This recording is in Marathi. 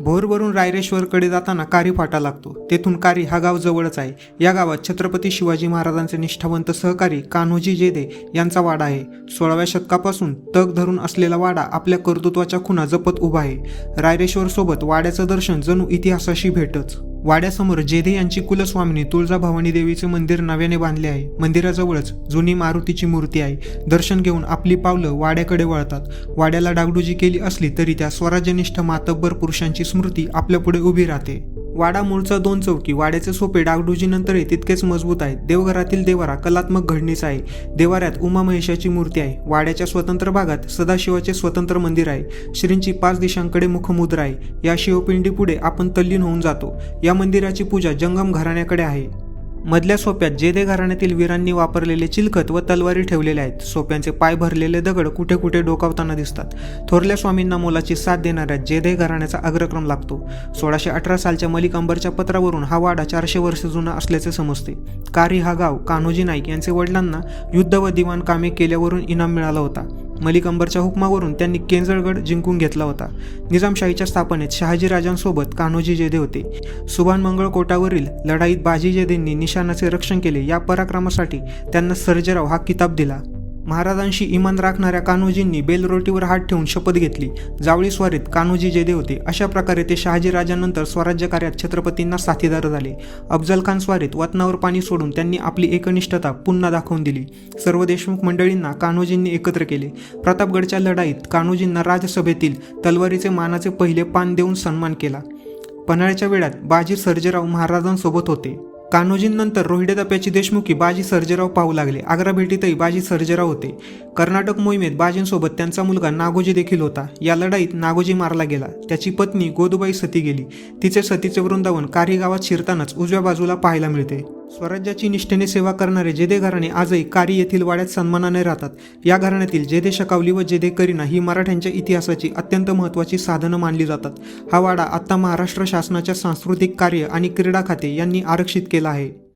भोरवरून रायरेश्वरकडे जाताना कारी फाटा लागतो. तेथून कारी हा गाव जवळच आहे. या गावात छत्रपती शिवाजी महाराजांचे निष्ठावंत सहकारी कान्होजी जेदे यांचा वाडा आहे. सोळाव्या शतकापासून तग धरून असलेला वाडा आपल्या कर्तृत्वाच्या खुणा जपत उभा आहे. रायरेश्वर सोबत वाड्याचं दर्शन जणू इतिहासाशी भेटच. वाड्यासमोर जेधे यांची कुलस्वामिनी तुळजाभवानी देवीचे मंदिर नव्याने बांधले आहे. मंदिराजवळच जुनी मारुतीची मूर्ती आहे. दर्शन घेऊन आपली पावलं वाड्याकडे वळतात. वाड्याला डागडुजी केली असली तरी त्या स्वराज्यनिष्ठ मातब्बर पुरुषांची स्मृती आपल्यापुढे उभी राहते. वाडा मूळचा दोन चौकी वाड्याचे सोपे डागडुजीनंतरही तितकेच मजबूत आहेत. देवघरातील देवारा कलात्मक घडणीचा आहे. देवाऱ्यात उमा महेशाची मूर्ती आहे. वाड्याच्या स्वतंत्र भागात सदाशिवाचे स्वतंत्र मंदिर आहे. श्रींची पाच दिशांकडे मुखमुद्रा आहे. या शिवपिंडी पुढे आपण तल्लीन होऊन जातो. या मंदिराची पूजा जंगम घराण्याकडे आहे. मधल्या सोप्यात जेदे घराण्यातील वीरांनी वापरलेले चिलखत व तलवारी ठेवलेले आहेत सोप्यांचे पाय भरलेले दगड कुठे कुठे डोकावताना दिसतात. थोरल्या स्वामींना मोलाची साथ देणाऱ्या जेदे घराण्याचा अग्रक्रम लागतो. सोळाशे अठरा सालच्या मलिक अंबरच्या पत्रावरून हा वाडा चारशे वर्ष जुना असल्याचे समजते. कारी हा गाव कान्होजी नाईक यांचे वडिलांना युद्ध व दिवाण कामे केल्यावरून इनाम मिळाला होता. मलिक अंबरच्या हुकमावरून त्यांनी केंजळगड जिंकून घेतला होता. निजामशाहीच्या स्थापनेत शहाजीराजांसोबत कान्होजी जेदे होते. सुभान मंगळ कोटावरील लढाईत बाजी जेदेंनी निशाणाचे रक्षण केले या पराक्रमासाठी त्यांना सर्जेराव हा किताब दिला. महाराजांशी इमान राखणाऱ्या कान्होजींनी बेलरोटीवर हात ठेवून शपथ घेतली. जावळी स्वारीत कान्होजी जेदे होते अशा प्रकारे ते शहाजीराजांनंतर स्वराज्य कार्यात छत्रपतींना साथीदार झाले. अफजल खान स्वारीत वतनावर पाणी सोडून त्यांनी आपली एकनिष्ठता पुन्हा दाखवून दिली. सर्व देशमुख मंडळींना कान्होजींनी एकत्र केले. प्रतापगडच्या लढाईत कान्होजींना राजसभेतील तलवारीचे मानाचे पहिले पान देऊन सन्मान केला. पन्हाळ्याच्या वेळात बाजी सर्जेराव महाराजांसोबत होते. कान्होजींनंतर रोहिडे दप्याची देशमुखी बाजी सर्जेराव पाहू लागले. आग्रा भेटीतही बाजी सर्जेराव होते. कर्नाटक मोहिमेत बाजींसोबत त्यांचा मुलगा नागोजी देखील होता. या लढाईत नागोजी मारला गेला. त्याची पत्नी गोदुबाई सती गेली. तिचे सतीचे वृंदावन कारी गावात शिरतानाच उजव्या बाजूला पाहायला मिळते. स्वराज्याची निष्ठेने सेवा करणारे जेदे घराणे आजही कारी येथील वाड्यात सन्मानाने राहतात. या घराण्यातील जेदे शकावली व जेदे करीना ही मराठ्यांच्या इतिहासाची अत्यंत महत्त्वाची साधनं मानली जातात. हा वाडा आत्ता महाराष्ट्र शासनाच्या सांस्कृतिक कार्य आणि क्रीडा खाते यांनी आरक्षित केला आहे.